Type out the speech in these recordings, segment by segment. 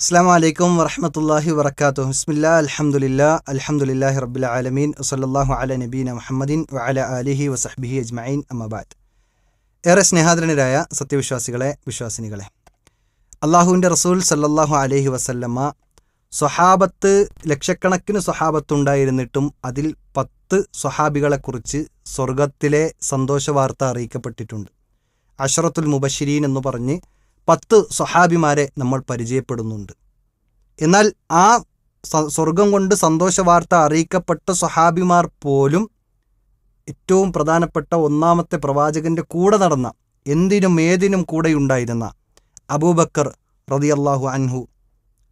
അസ്സാം വലൈക്കും വറഹമത്തല്ലാഹി വർക്കാത്തു ഹുസ്മില്ല അലഹമുല്ല അൽഹംദുലില്ലാഹി റബ്ബിൽ ആലമീൻ വസല്ലാഹു അല നബീന മുഹമ്മദിൻ വഅല അലിഹി വസഹ്ബിഹി അജ്മഈൻ അമ്മബാദ് ഏറെ സ്നേഹാദരനരായ സത്യവിശ്വാസികളെ വിശ്വാസിനികളെ അള്ളാഹുവിന്റെ റസൂൽ സല്ലല്ലാഹു അലഹി വസല്ലമ്മ സ്വഹാബത്ത് ലക്ഷക്കണക്കിന് സ്വഹാബത്തുണ്ടായിരുന്നിട്ടും അതിൽ പത്ത് സ്വഹാബികളെക്കുറിച്ച് സ്വർഗത്തിലെ സന്തോഷവാർത്ത അറിയിക്കപ്പെട്ടിട്ടുണ്ട്. അഷറത്തുൽ മുബഷിരീൻ എന്ന് പറഞ്ഞ് പത്ത് സ്വഹാബിമാരെ നമ്മൾ പരിചയപ്പെടുന്നുണ്ട്. എന്നാൽ ആ സ്വർഗം കൊണ്ട് സന്തോഷ വാർത്ത അറിയിക്കപ്പെട്ട സ്വഹാബിമാർ പോലും ഏറ്റവും പ്രധാനപ്പെട്ട ഒന്നാമത്തെ പ്രവാചകന്റെ കൂടെ നടന്ന എന്തിനും ഏതിനും കൂടെയുണ്ടായിരുന്ന അബൂബക്കർ റതിയല്ലാഹു അൻഹു.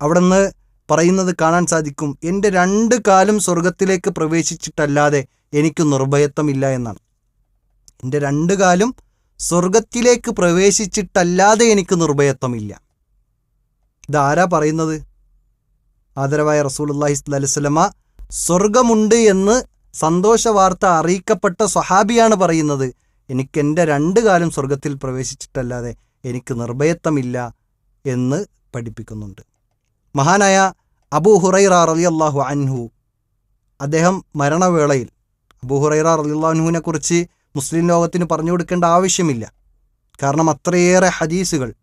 അവിടുന്ന് പറയുന്നത് കാണാൻ സാധിക്കും എന്റെ രണ്ട് കാലും സ്വർഗത്തിലേക്ക് പ്രവേശിച്ചിട്ടല്ലാതെ എനിക്ക് നിർഭയത്വമില്ല എന്നാണ്. എന്റെ രണ്ട് കാലും സ്വർഗത്തിലേക്ക് പ്രവേശിച്ചിട്ടല്ലാതെ എനിക്ക് നിർഭയത്വമില്ല. ഇതാരാ പറയുന്നത്? ആദരവായ അലൈഹി വസല്ലമ സ്വർഗമുണ്ട് എന്ന് സന്തോഷ വാർത്ത അറിയിക്കപ്പെട്ട സ്വഹാബിയാണ് പറയുന്നത്. എനിക്ക് എന്റെ രണ്ടു കാലം സ്വർഗത്തിൽ പ്രവേശിച്ചിട്ടല്ലാതെ എനിക്ക് നിർഭയത്വമില്ല എന്ന് പഠിപ്പിക്കുന്നുണ്ട്. മഹാനായ അബൂ ഹുറൈറ റലി അള്ളാഹു അൻഹു അദ്ദേഹം മരണവേളയിൽ അബൂ ഹുറൈറ റലി അൻഹുവിനെ കുറിച്ച് മുസ്ലിം ലോകത്തിന് പറഞ്ഞു കൊടുക്കേണ്ട ആവശ്യമില്ല. കാരണം അത്രയേറെ ഹദീസുകൾ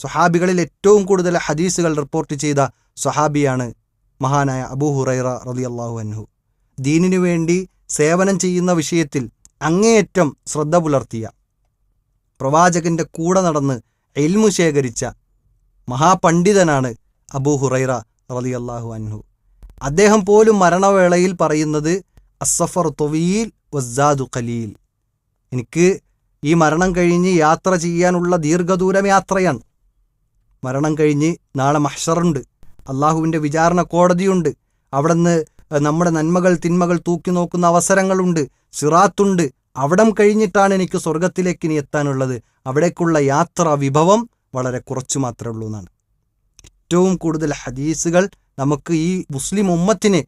സ്വഹാബികളിൽ ഏറ്റവും കൂടുതൽ ഹദീസുകൾ റിപ്പോർട്ട് ചെയ്ത സ്വഹാബിയാണ് മഹാനായ അബൂ ഹുറൈറ റളിയല്ലാഹു അൻഹു. ദീനിനു വേണ്ടി സേവനം ചെയ്യുന്ന വിഷയത്തിൽ അങ്ങേയറ്റം ശ്രദ്ധ പുലർത്തിയ പ്രവാചകന്റെ കൂടെ നടന്ന് എൽമു ശേഖരിച്ച മഹാപണ്ഡിതനാണ് അബൂ ഹുറൈറ റളിയല്ലാഹു അൻഹു. അദ്ദേഹം പോലും മരണവേളയിൽ പറയുന്നത് അസഫർ തൊവീൽ വസ്സാദു ഖലീൽ. എനിക്ക് ഈ മരണം കഴിഞ്ഞ് യാത്ര ചെയ്യാനുള്ള ദീർഘദൂരം യാത്രയാണ്. മരണം കഴിഞ്ഞ് നാളെ മഹ്ഷറുണ്ട്. അള്ളാഹുവിന്റെ വിചാരണ കോടതിയുണ്ട്. അവിടുന്ന് നമ്മുടെ നന്മകൾ തിന്മകൾ തൂക്കി നോക്കുന്ന അവസരങ്ങളുണ്ട്. സിറാത്തുണ്ട്. അവിടം കഴിഞ്ഞിട്ടാണ് എനിക്ക് സ്വർഗത്തിലേക്ക് ഇനി എത്താനുള്ളത്. അവിടേക്കുള്ള യാത്ര വിഭവം വളരെ കുറച്ചു മാത്രമേ ഉള്ളൂ എന്നാണ്. ഏറ്റവും കൂടുതൽ ഹദീസുകൾ നമുക്ക് ഈ മുസ്ലിം ഉമ്മത്തിന്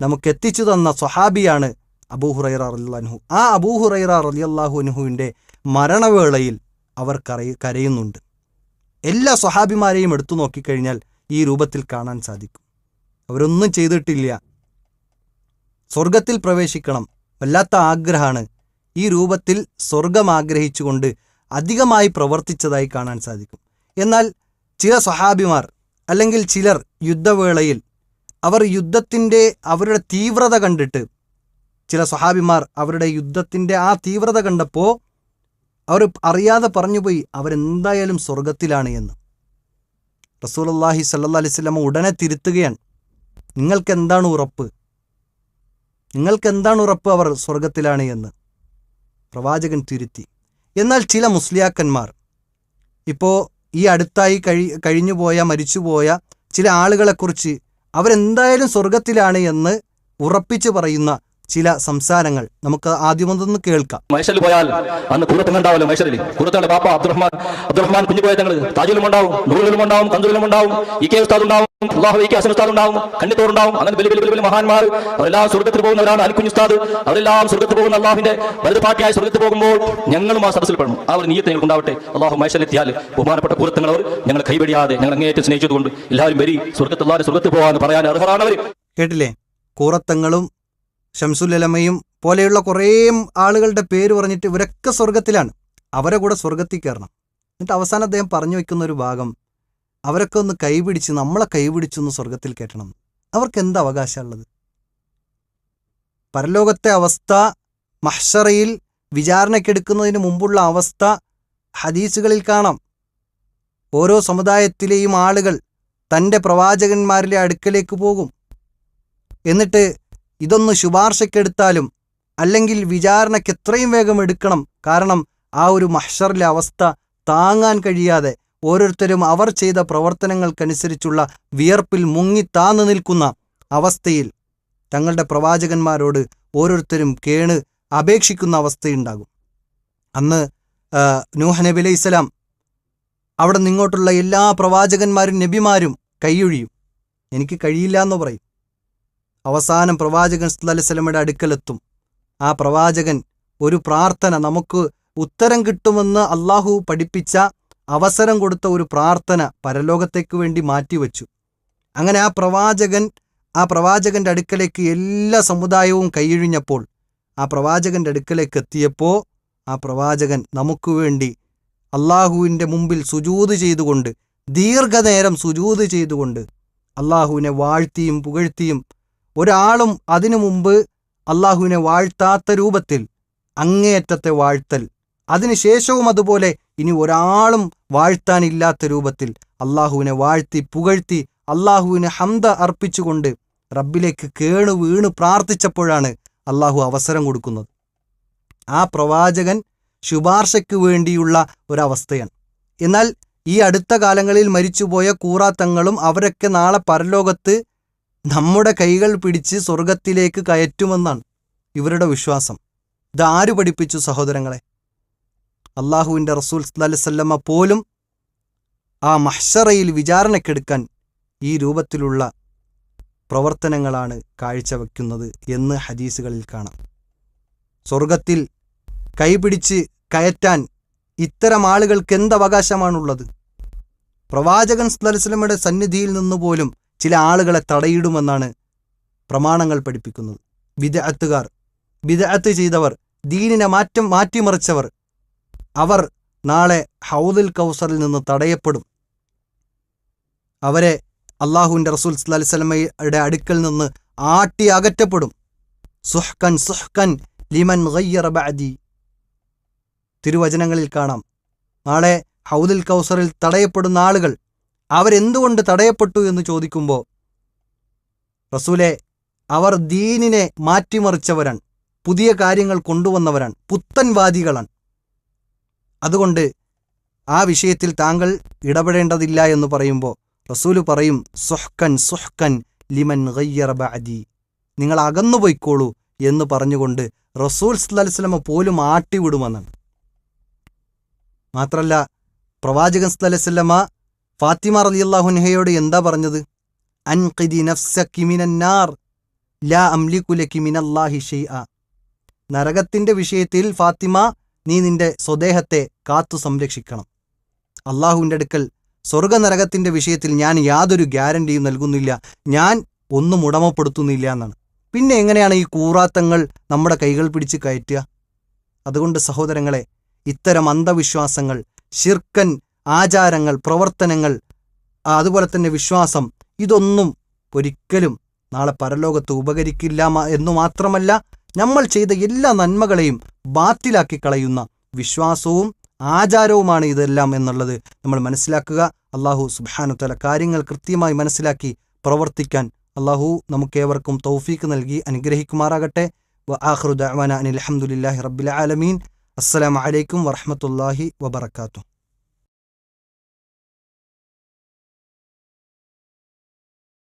നമുക്ക് എത്തിച്ചു തന്ന സ്വഹാബിയാണ് അബൂ ഹുറൈറ റലിയല്ലാഹു ആ അബൂ ഹുറൈറ റലിയല്ലാഹു അനുഹുവിന്റെ മരണവേളയിൽ അവർ കരയ കരയുന്നുണ്ട്. എല്ലാ സ്വഹാബിമാരെയും എടുത്തു നോക്കിക്കഴിഞ്ഞാൽ ഈ രൂപത്തിൽ കാണാൻ സാധിക്കും. അവരൊന്നും ചെയ്തിട്ടില്ല. സ്വർഗത്തിൽ പ്രവേശിക്കണം. വല്ലാത്ത ആഗ്രഹമാണ്. ഈ രൂപത്തിൽ സ്വർഗം ആഗ്രഹിച്ചുകൊണ്ട് അധികമായി പ്രവർത്തിച്ചതായി കാണാൻ സാധിക്കും. എന്നാൽ ചില സ്വഹാബിമാർ അല്ലെങ്കിൽ ചിലർ യുദ്ധവേളയിൽ അവർ യുദ്ധത്തിന്റെ അവരുടെ തീവ്രത കണ്ടിട്ട് ചില സ്വഹാബിമാർ അവരുടെ യുദ്ധത്തിന്റെ ആ തീവ്രത കണ്ടപ്പോൾ അവർ അറിയാതെ പറഞ്ഞുപോയി അവരെന്തായാലും സ്വർഗത്തിലാണ് എന്ന്. റസൂലുള്ളാഹി സല്ലാ അലൈഹി വസല്ലമ ഉടനെ തിരുത്തുകയാണ്. നിങ്ങൾക്ക് എന്താണ് ഉറപ്പ്? നിങ്ങൾക്ക് എന്താണ് ഉറപ്പ് അവർ സ്വർഗത്തിലാണ് എന്ന്? പ്രവാചകൻ തിരുത്തി. എന്നാൽ ചില മുസ്ലിയാക്കന്മാർ ഇപ്പോൾ ഈ അടുത്തായി കഴി കഴിഞ്ഞുപോയ മരിച്ചുപോയ ചില ആളുകളെക്കുറിച്ച് അവരെന്തായാലും സ്വർഗത്തിലാണ് എന്ന് ഉറപ്പിച്ചു പറയുന്ന ചില സംസാരങ്ങൾ നമുക്ക് ആദ്യമൊന്നൊന്ന് കേൾക്കാം. മൈസലിൽ പോയാൽ അന്ന് കൂടത്തങ്ങൾ ഉണ്ടാവല്ലോ മൈസലിൽ കൂടത്തങ്ങളുടെ പാപ്പ അബ്ദുറഹ്മാൻ അബ്ദുറഹ്മാൻ കുഞ്ഞു പോയ തങ്ങൾ താജിലും ഉണ്ടാവും നൂറിലും ഉണ്ടാവും കന്തൂരിലും ഉണ്ടാവും ഇ കെ ഉസ്താദ് ഉണ്ടാവും അള്ളാഹു ഇ കെ ഉസ്താദ് ഉണ്ടാവും കണ്ണിത്തോർ ഉണ്ടാവും അങ്ങനെ വലിയ വലിയ വലിയ മഹാന്മാർ അവരെല്ലാം സ്വർഗത്തിൽ പോകുന്നവരാണ് അലിക്കുഞ്ഞ് ഉസ്താദ്. അവരെല്ലാം സ്വർഗത്തിൽ പോകുന്ന അള്ളാഹിന്റെ വലുത് പാർട്ടിയായി സ്വർഗത്തിൽ പോകുമ്പോൾ ഞങ്ങളും ആ സദസ്സിൽ പെടണം. ആ ഒരു നീയത്തെ ഞങ്ങൾക്ക് ഉണ്ടാവട്ടെ. അള്ളാഹു മൈസലെത്തിയാൽ ബഹുമാനപ്പെട്ട കൂടത്തങ്ങൾ അവർ ഞങ്ങൾ കൈവടിയാതെ ഞങ്ങൾ അങ്ങേയറ്റം സ്നേഹിച്ചതുകൊണ്ട് എല്ലാവരും വരി സ്വർഗത്തുള്ളവരെ സ്വർഗത്ത് സ്വർഗത്തിൽ പോകാന്ന് പറയാൻ അർഹരാണ് അവർ കേട്ടില്ലേ? കൂറത്തങ്ങളും ഷംസുലമയും പോലെയുള്ള കുറേ ആളുകളുടെ പേര് പറഞ്ഞിട്ട് ഇവരൊക്കെ സ്വർഗത്തിലാണ് അവരെ കൂടെ സ്വർഗത്തിൽ കയറണം. എന്നിട്ട് അവസാനം അദ്ദേഹം പറഞ്ഞു വെക്കുന്ന ഒരു ഭാഗം അവരൊക്കെ ഒന്ന് കൈപിടിച്ച് നമ്മളെ കൈപിടിച്ച് ഒന്ന് സ്വർഗത്തിൽ കയറ്റണം. അവർക്ക് എന്ത് അവകാശമുള്ളത്? പരലോകത്തെ അവസ്ഥ മഹ്ഷറയിൽ വിചാരണയ്ക്കെടുക്കുന്നതിന് മുമ്പുള്ള അവസ്ഥ ഹദീസുകളിൽ കാണാം. ഓരോ സമുദായത്തിലെയും ആളുകൾ തന്റെ പ്രവാചകന്മാരിലെ അടുക്കലേക്ക് പോകും. എന്നിട്ട് ഇതൊന്ന് ശുപാർശക്കെടുത്താലും അല്ലെങ്കിൽ വിചാരണയ്ക്ക് എത്രയും വേഗം എടുക്കണം. കാരണം ആ ഒരു മഹ്ഷറിലെ അവസ്ഥ താങ്ങാൻ കഴിയാതെ ഓരോരുത്തരും അവർ ചെയ്ത പ്രവർത്തനങ്ങൾക്കനുസരിച്ചുള്ള വിയർപ്പിൽ മുങ്ങി താന്നു നിൽക്കുന്ന അവസ്ഥയിൽ തങ്ങളുടെ പ്രവാചകന്മാരോട് ഓരോരുത്തരും കേണ് അപേക്ഷിക്കുന്ന അവസ്ഥയുണ്ടാകും. അന്ന് നൂഹ് നബി അലൈഹി സ്വലാം അവിടെ നിങ്ങോട്ടുള്ള എല്ലാ പ്രവാചകന്മാരും നബിമാരും കൈയൊഴിയും. എനിക്ക് കഴിയില്ല എന്ന് പറയും. അവസാനം പ്രവാചകൻ വസല്ലമയുടെ അടുക്കലെത്തും. ആ പ്രവാചകൻ ഒരു പ്രാർത്ഥന നമുക്ക് ഉത്തരം കിട്ടുമെന്ന് അള്ളാഹു പഠിപ്പിച്ച അവസരം കൊടുത്ത ഒരു പ്രാർത്ഥന പരലോകത്തേക്ക് വേണ്ടി മാറ്റിവെച്ചു. അങ്ങനെ ആ പ്രവാചകൻ ആ പ്രവാചകന്റെ അടുക്കലേക്ക് എല്ലാ സമുദായവും കൈയിഴിഞ്ഞപ്പോൾ ആ പ്രവാചകന്റെ അടുക്കലേക്ക് എത്തിയപ്പോൾ ആ പ്രവാചകൻ നമുക്ക് വേണ്ടി അള്ളാഹുവിന്റെ മുമ്പിൽ സുജൂത് ചെയ്തുകൊണ്ട് ദീർഘനേരം സുജൂത് ചെയ്തുകൊണ്ട് അള്ളാഹുവിനെ വാഴ്ത്തിയും പുകഴ്ത്തിയും ഒരാളും അതിനു മുമ്പ് അള്ളാഹുവിനെ വാഴ്ത്താത്ത രൂപത്തിൽ അങ്ങേയറ്റത്തെ വാഴ്ത്തൽ. അതിനുശേഷവും അതുപോലെ ഇനി ഒരാളും വാഴ്ത്താനില്ലാത്ത രൂപത്തിൽ അള്ളാഹുവിനെ വാഴ്ത്തി പുകഴ്ത്തി അള്ളാഹുവിന് ഹംദ അർപ്പിച്ചുകൊണ്ട് റബ്ബിലേക്ക് കേണു വീണു പ്രാർത്ഥിച്ചപ്പോഴാണ് അള്ളാഹു അവസരം കൊടുക്കുന്നത്. ആ പ്രവാചകൻ ശുപാർശയ്ക്ക് വേണ്ടിയുള്ള ഒരവസ്ഥയാണ്. എന്നാൽ ഈ അടുത്ത കാലങ്ങളിൽ മരിച്ചുപോയ കൂറാത്തങ്ങളും അവരൊക്കെ നാളെ പരലോകത്ത് നമ്മുടെ കൈകൾ പിടിച്ച് സ്വർഗത്തിലേക്ക് കയറ്റുമെന്നാണ് ഇവരുടെ വിശ്വാസം. ഇതാര് പഠിപ്പിച്ചു സഹോദരങ്ങളെ? അള്ളാഹുവിന്റെ റസൂൽ സല്ലമ്മ പോലും ആ മഹ്ഷറയിൽ വിചാരണക്കെടുക്കാൻ ഈ രൂപത്തിലുള്ള പ്രവർത്തനങ്ങളാണ് കാഴ്ചവെക്കുന്നത് എന്ന് ഹദീസുകളിൽ കാണാം. സ്വർഗത്തിൽ കൈപിടിച്ച് കയറ്റാൻ ഇത്തരം ആളുകൾക്ക് എന്തവകാശമാണുള്ളത് പ്രവാചകൻ സ്ലലസ്ലമയുടെ സന്നിധിയിൽ നിന്നുപോലും ചില ആളുകളെ തടയിടുമെന്നാണ് പ്രമാണങ്ങൾ പഠിപ്പിക്കുന്നത്. വിദഅത്തുകാർ വിദഅത്ത് ചെയ്തവർ ദീനിനെ മാറ്റം മാറ്റിമറിച്ചവർ അവർ നാളെ ഹൗദുൽ കൗസറിൽ നിന്ന് തടയപ്പെടും. അവരെ അള്ളാഹുവിന്റെ റസൂൽ അലൈഹി വസല്ലമയുടെ അടുക്കൽ നിന്ന് ആട്ടി അകറ്റപ്പെടും. സുഹ്കൻ സുഹ്കൻ ലിമൻ ബഅദി. തിരുവചനങ്ങളിൽ കാണാം. നാളെ ഹൗദുൽ കൗസറിൽ തടയപ്പെടുന്ന ആളുകൾ അവരെന്തുകൊണ്ട് തടയപ്പെട്ടു എന്ന് ചോദിക്കുമ്പോൾ റസൂലെ അവർ ദീനിനെ മാറ്റിമറിച്ചവരാണ് പുതിയ കാര്യങ്ങൾ കൊണ്ടുവന്നവരാണ് പുത്തൻവാദികളാണ്. അതുകൊണ്ട് ആ വിഷയത്തിൽ താങ്കൾ ഇടപെടേണ്ടതില്ല എന്ന് പറയുമ്പോൾ റസൂൽ പറയും സുഹ്കൻ സുഹ്കൻ ലിമൻ ബഅദി. നിങ്ങൾ അകന്നു പോയിക്കോളൂ എന്ന് പറഞ്ഞുകൊണ്ട് റസൂൽ സ്വലമ പോലും ആട്ടിവിടുമെന്നാണ്. മാത്രമല്ല പ്രവാചകൻ സ്വലമ ഫാത്തിമ റലിയല്ലാഹുൻഹയോട് എന്താ പറഞ്ഞത്? അൻഖിദി നഫ്സക്കി മിനന്നാർ ലാ അംലിക്കുലക്കിമിനല്ലാഹി ഷെയ്അ നരകത്തിന്റെ വിഷയത്തിൽ ഫാത്തിമ നീ നിന്റെ സ്വദേഹത്തെ കാത്തു സംരക്ഷിക്കണം. അള്ളാഹുവിന്റെ അടുക്കൽ സ്വർഗനരകത്തിന്റെ വിഷയത്തിൽ ഞാൻ യാതൊരു ഗ്യാരണ്ടിയും നൽകുന്നില്ല. ഞാൻ ഒന്നും ഉടമപ്പെടുത്തുന്നില്ല എന്നാണ്. പിന്നെ എങ്ങനെയാണ് ഈ കൂറാത്തങ്ങൾ നമ്മുടെ കൈകൾ പിടിച്ച് കയറ്റുക? അതുകൊണ്ട് സഹോദരങ്ങളെ ഇത്തരം അന്ധവിശ്വാസങ്ങൾ ശിർക്കൻ ആചാരങ്ങൾ പ്രവർത്തനങ്ങൾ അതുപോലെ തന്നെ വിശ്വാസം ഇതൊന്നും ഒരിക്കലും നാളെ പരലോകത്ത് ഉപകരിക്കില്ല എന്നു മാത്രമല്ല നമ്മൾ ചെയ്ത എല്ലാ നന്മകളെയും ബാത്തിലാക്കി കളയുന്ന വിശ്വാസവും ആചാരവുമാണ് ഇതെല്ലാം എന്നുള്ളത് നമ്മൾ മനസ്സിലാക്കുക. അള്ളാഹു സുബാനുത്തല കാര്യങ്ങൾ കൃത്യമായി മനസ്സിലാക്കി പ്രവർത്തിക്കാൻ അള്ളാഹു നമുക്കേവർക്കും തൗഫീക്ക് നൽകി അനുഗ്രഹിക്കുമാറാകട്ടെ. വ ആഖിറു ദഅ്വാന അനിൽ ഹംദുലില്ലാഹി റബ്ബിൽ ആലമീൻ. അസ്സലാമു അലൈക്കും വറഹ്മത്തുള്ളാഹി വബറകാതുഹു.